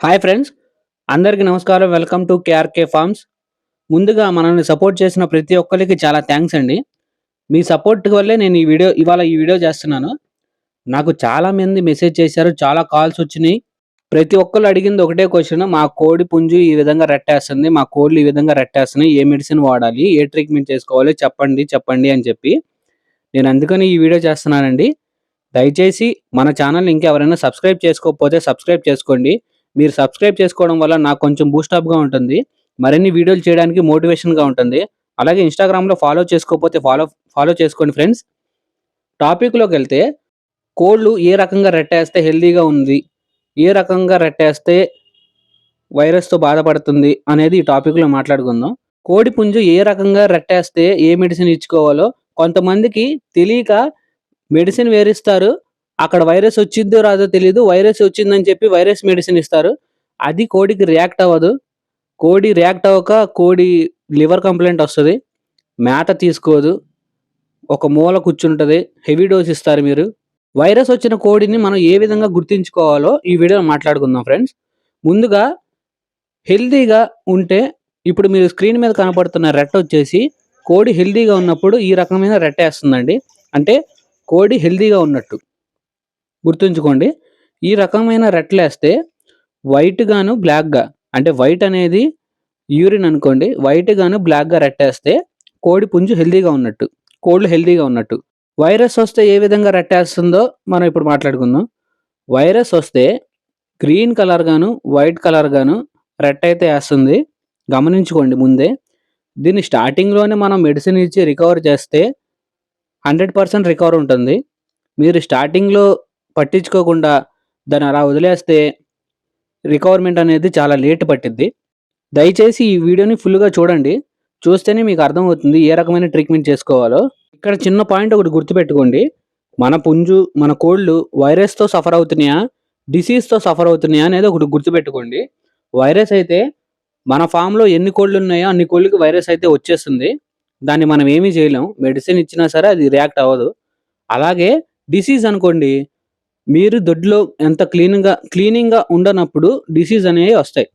Hi friends అందరికీ నమస్కారం. Welcome to KRK farms. ముందుగా మనల్ని సపోర్ట్ చేసిన ప్రతి ఒక్కరికి చాలా థ్యాంక్స్ అండి. మీ సపోర్ట్ వల్లే నేను ఈ వీడియో ఇవాళ ఈ వీడియో చేస్తున్నాను. నాకు చాలా మంది మెసేజ్ చేశారు చాలా కాల్స్ వచ్చినాయి. ప్రతి ఒక్కరు అడిగింది ఒకటే క్వశ్చన్ మా కోడి పుంజు ఈ విధంగా రెట్టేస్తుంది మా కోళ్ళు ఈ విధంగా రెట్టేస్తున్నాయి ఏ మెడిసిన్ వాడాలి ఏ ట్రీట్మెంట్ చేసుకోవాలి చెప్పండి చెప్పండి అని చెప్పి. నేను అందుకని ఈ వీడియో చేస్తున్నానండి. దయచేసి మన ఛానల్ ఇంకెవరైనా సబ్స్క్రైబ్ చేసుకోకపోతే సబ్స్క్రైబ్ చేసుకోండి. మీరు సబ్స్క్రైబ్ చేసుకోవడం వల్ల నాకు కొంచెం బూస్టప్గా ఉంటుంది. మరిన్ని వీడియోలు చేయడానికి మోటివేషన్గా ఉంటుంది. అలాగే ఇన్స్టాగ్రామ్లో ఫాలో చేసుకోకపోతే ఫాలో ఫాలో చేసుకోండి ఫ్రెండ్స్ టాపిక్లోకి వెళ్తే కోళ్ళు ఏ రకంగా రెట్టేస్తే హెల్దీగా ఉంది? ఏ రకంగా రెట్టేస్తే వైరస్తో బాధపడుతుంది? అనేది ఈ టాపిక్లో మాట్లాడుకుందాం. కోడి పుంజు ఏ రకంగా రెట్టేస్తే ఏ మెడిసిన్ ఇచ్చుకోవాలో కొంతమందికి తెలియక మెడిసిన్ వేరిస్తారు. అక్కడ వైరస్ వచ్చిందో రాదో తెలియదు వైరస్ వచ్చిందని చెప్పి వైరస్ మెడిసిన్ ఇస్తారు. అది కోడికి రియాక్ట్ అవ్వదు. కోడి రియాక్ట్ అవ్వక కోడి లివర్ కంప్లైంట్ వస్తుంది. మేత తీసుకోదు. ఒక మూల కూర్చుంటుంది. హెవీ డోస్ ఇస్తారు మీరు. వైరస్ వచ్చిన కోడిని మనం ఏ విధంగా గుర్తించుకోవాలో ఈ వీడియోలో మాట్లాడుకుందాం ఫ్రెండ్స్. ముందుగా హెల్తీగా ఉంటే ఇప్పుడు మీరు స్క్రీన్ మీద కనపడుతున్న రెట్ట వచ్చేసి కోడి హెల్దీగా ఉన్నప్పుడు ఈ రకమైన రెట్ట వేస్తుందండి. అంటే కోడి హెల్తీగా ఉన్నట్టు. గుర్తుంచుకోండి. ఈ రకమైన రెట్లేస్తే వైట్ గాను బ్లాక్గా అంటే వైట్ అనేది యూరిన్ అనుకోండి. వైట్ గాను బ్లాక్గా రెట్టేస్తే కోడి పుంజు హెల్తీగా ఉన్నట్టు కోళ్ళు హెల్దీగా ఉన్నట్టు. వైరస్ వస్తే ఏ విధంగా రెట్టేస్తుందో మనం ఇప్పుడు మాట్లాడుకుందాం. వైరస్ వస్తే గ్రీన్ కలర్ గాను వైట్ కలర్ గాను రెట్టయితే వేస్తుంది. గమనించుకోండి ముందే. దీన్ని స్టార్టింగ్లోనే మనం మెడిసిన్ ఇచ్చి రికవర్ చేస్తే హండ్రెడ్ పర్సెంట్ రికవర్ ఉంటుంది. మీరు స్టార్టింగ్లో పట్టించుకోకుండా దాన్ని అలా వదిలేస్తే రికవర్మెంట్ అనేది చాలా లేట్ పట్టిద్ది. దయచేసి ఈ వీడియోని ఫుల్గా చూడండి. చూస్తేనే మీకు అర్థమవుతుంది ఏ రకమైన ట్రీట్మెంట్ చేసుకోవాలో. ఇక్కడ చిన్న పాయింట్ ఒకటి గుర్తుపెట్టుకోండి. మన పుంజు మన కోళ్ళు వైరస్తో సఫర్ అవుతున్నాయా? డిసీజ్తో సఫర్ అవుతున్నాయా అనేది ఒకటి గుర్తుపెట్టుకోండి. వైరస్ అయితే మన ఫామ్లో ఎన్ని కోళ్ళు ఉన్నాయో అన్ని కోళ్ళకి వైరస్ అయితే వచ్చేస్తుంది. దాన్ని మనం ఏమీ చేయలేం. మెడిసిన్ ఇచ్చినా సరే అది రియాక్ట్ అవ్వదు. అలాగే డిసీజ్ అనుకోండి. మీరు దొడ్లో ఎంత క్లీన్గా క్లీనింగ్గా ఉండనప్పుడు డిసీజ్ అనేవి వస్తాయి.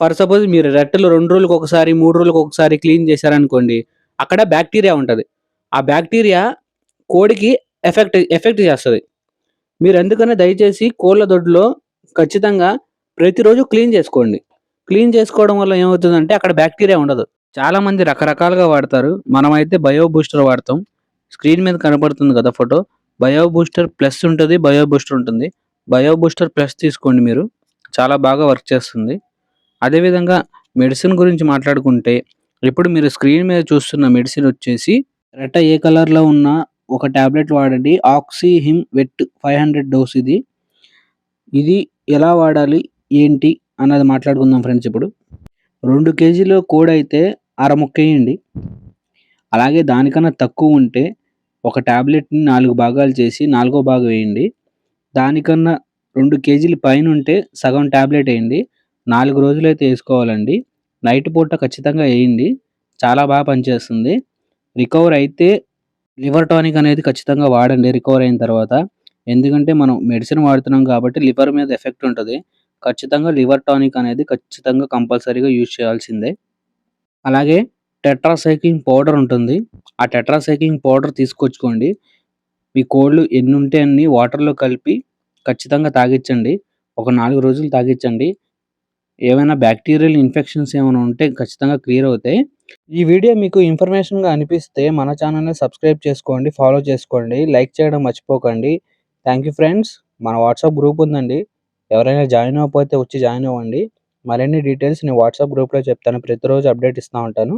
ఫర్ సపోజ్ మీరు రెట్టలు రెండు రోజులకు ఒకసారి మూడు రోజులకు ఒకసారి క్లీన్ చేశారనుకోండి అక్కడ బ్యాక్టీరియా ఉంటుంది. ఆ బ్యాక్టీరియా కోడికి ఎఫెక్ట్ ఎఫెక్ట్ చేస్తుంది. మీరు ఎందుకనే దయచేసి కోళ్ళ దొడ్లో ఖచ్చితంగా ప్రతిరోజు క్లీన్ చేసుకోండి. క్లీన్ చేసుకోవడం వల్ల ఏమవుతుందంటే అక్కడ బ్యాక్టీరియా ఉండదు. చాలామంది రకరకాలుగా వాడతారు. మనమైతే బయో బూస్టర్ వాడతాం. స్క్రీన్ మీద కనపడుతుంది కదా ఫోటో. బయో బూస్టర్ ప్లస్ ఉంటుంది బయో బూస్టర్ ఉంటుంది. బయో బూస్టర్ ప్లస్ తీసుకోండి మీరు. చాలా బాగా వర్క్ చేస్తుంది. అదేవిధంగా మెడిసిన్ గురించి మాట్లాడుకుంటే ఇప్పుడు మీరు స్క్రీన్ మీద చూస్తున్న మెడిసిన్ వచ్చేసి రెట్ట ఏ కలర్లో ఉన్న ఒక ట్యాబ్లెట్ వాడండి. ఆక్సీ హిమ్ వెట్ ఫైవ్ హండ్రెడ్ డోస్ ఇది. ఇది ఎలా వాడాలి ఏంటి అన్నది మాట్లాడుకుందాం ఫ్రెండ్స్ ఇప్పుడు. రెండు కేజీలో కోడ్ అయితే అర ముక్కేయండి అలాగే దానికన్నా తక్కువ ఉంటే ఒక ట్యాబ్లెట్ని నాలుగు భాగాలు చేసి నాలుగో భాగం వేయండి. దానికన్నా రెండు కేజీలు పైన ఉంటే సగం ట్యాబ్లెట్ వేయండి. నాలుగు రోజులైతే వేసుకోవాలండి. నైట్ పూట ఖచ్చితంగా వేయండి. చాలా బాగా పనిచేస్తుంది. రికవర్ అయితే లివర్ టానిక్ అనేది ఖచ్చితంగా వాడండి రికవర్ అయిన తర్వాత. ఎందుకంటే మనం మెడిసిన్ వాడుతున్నాం కాబట్టి లివర్ మీద ఎఫెక్ట్ ఉంటుంది. ఖచ్చితంగా లివర్ టానిక్ అనేది ఖచ్చితంగా కంపల్సరీగా యూజ్ చేయాల్సిందే. అలాగే టెట్రాసైక్లిన్ పౌడర్ ఉంటుంది. ఆ టెట్రాసైక్లింగ్ పౌడర్ తీసుకొచ్చుకోండి. మీ కోళ్ళు ఎన్ని ఉంటే అన్ని వాటర్లో కలిపి ఖచ్చితంగా తాగించండి ఒక నాలుగు రోజులు తాగించండి ఏమైనా బ్యాక్టీరియల్ ఇన్ఫెక్షన్స్ ఏమైనా ఉంటే ఖచ్చితంగా క్లియర్ అవుతాయి. ఈ వీడియో మీకు ఇన్ఫర్మేషన్గా అనిపిస్తే మన ఛానల్ని సబ్స్క్రైబ్ చేసుకోండి ఫాలో చేసుకోండి లైక్ చేయడం మర్చిపోకండి. Thank you friends. మన వాట్సాప్ గ్రూప్ ఉందండి. ఎవరైనా జాయిన్ అవ్వకపోతే వచ్చి జాయిన్ అవ్వండి. మరిన్ని డీటెయిల్స్ నేను వాట్సాప్ గ్రూప్లో చెప్తాను. ప్రతిరోజు అప్డేట్ ఇస్తూ ఉంటాను.